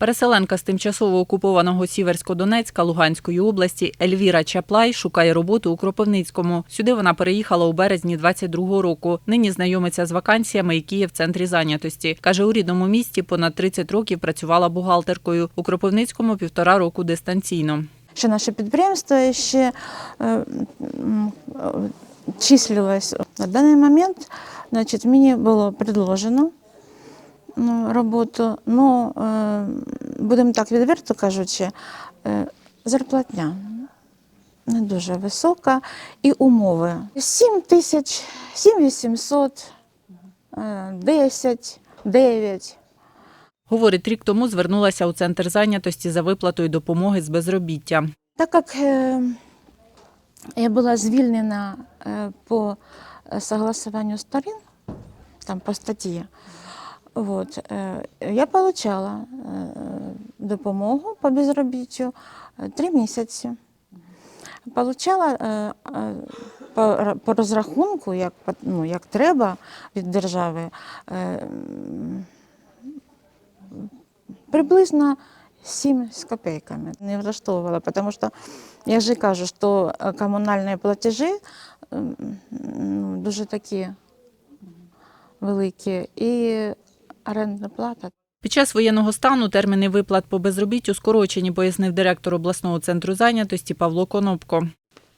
Переселенка з тимчасово окупованого Сіверсько-Донецька Луганської області Ельвіра Чаплай шукає роботу у Кропивницькому. Сюди вона переїхала у березні 22-го року. Нині знайомиться з вакансіями, які є в центрі зайнятості. Каже, у рідному місті понад 30 років працювала бухгалтеркою. У Кропивницькому півтора року дистанційно. Ще наше підприємство ще е, е, числилось. На даний момент значить, мені було предложено роботу, ну, е, будемо так відверто кажучи, е, зарплатня не дуже висока і умови. 7 тисяч, 7 800, е, 10, 9. Говорить, рік тому звернулася у центр зайнятості за виплатою допомоги з безробіття. Так як е, я була звільнена по согласованию сторін, там по статті, вот, е, я отримала допомогу по безробіттю е, три місяці. Получала е, е, по, розрахунку, як, ну, як треба від держави, е, приблизно 7 з копейками. Не влаштовувала, тому що, я ж кажу, що е, комунальні платежі ну, дуже такі великі, і орендна плата Під час воєнного стану терміни виплат по безробіттю скорочені, пояснив директор обласного центру зайнятості Павло Конопко.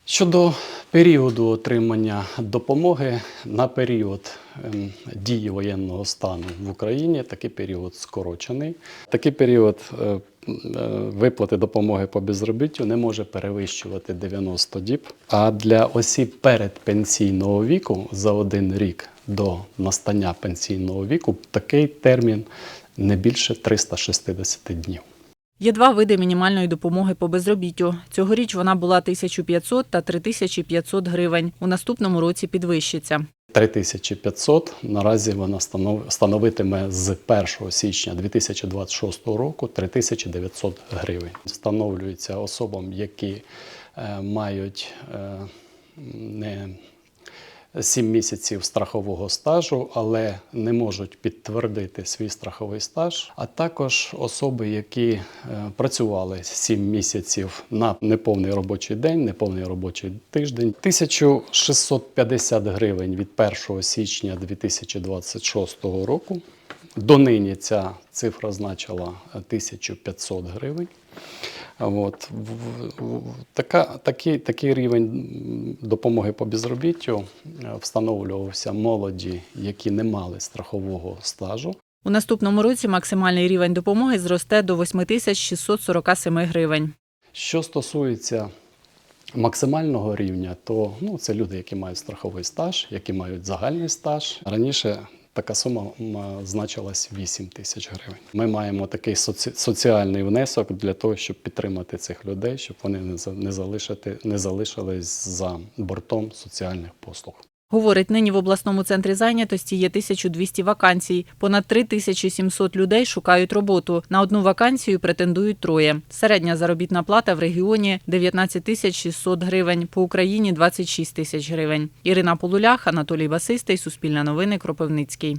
Щодо періоду отримання допомоги на період ем, дії воєнного стану в Україні, такий період скорочений. Такий період е, е, виплати допомоги по безробіттю не може перевищувати 90 діб. А для осіб передпенсійного віку за один рік до настання пенсійного віку такий термін не більше 360 днів. Є два види мінімальної допомоги по безробіттю. Цьогоріч вона була 1500 та 3500 гривень. У наступному році підвищиться. 3500. Наразі вона станов- становитиме з 1 січня 2026 року 3900 гривень. Встановлюється особам, які е, мають е, не 7 місяців страхового стажу, але не можуть підтвердити свій страховий стаж, а також особи, які е, працювали 7 місяців на неповний робочий день, неповний робочий тиждень. 1650 гривень від 1 січня 2026 року. Донині ця цифра значила 1500 гривень. От. Така, такий, такий рівень допомоги по безробіттю е, встановлювався молоді, які не мали страхового стажу. У наступному році максимальний рівень допомоги зросте до 8647 гривень. Що стосується максимального рівня, то ну, це люди, які мають страховий стаж, які мають загальний стаж. Раніше така сума значилась 8 тисяч гривень. Ми маємо такий соці- соціальний внесок для того, щоб підтримати цих людей, щоб вони не за- не залишити, не залишились за бортом соціальних послуг. Говорить, нині в обласному центрі зайнятості є 1200 вакансій. Понад 3700 людей шукають роботу. На одну вакансію претендують троє. Середня заробітна плата в регіоні 19 тисяч 600 гривень, по Україні 26 тисяч гривень. Ірина Полулях, Анатолій Басистий, Суспільне новини, Кропивницький.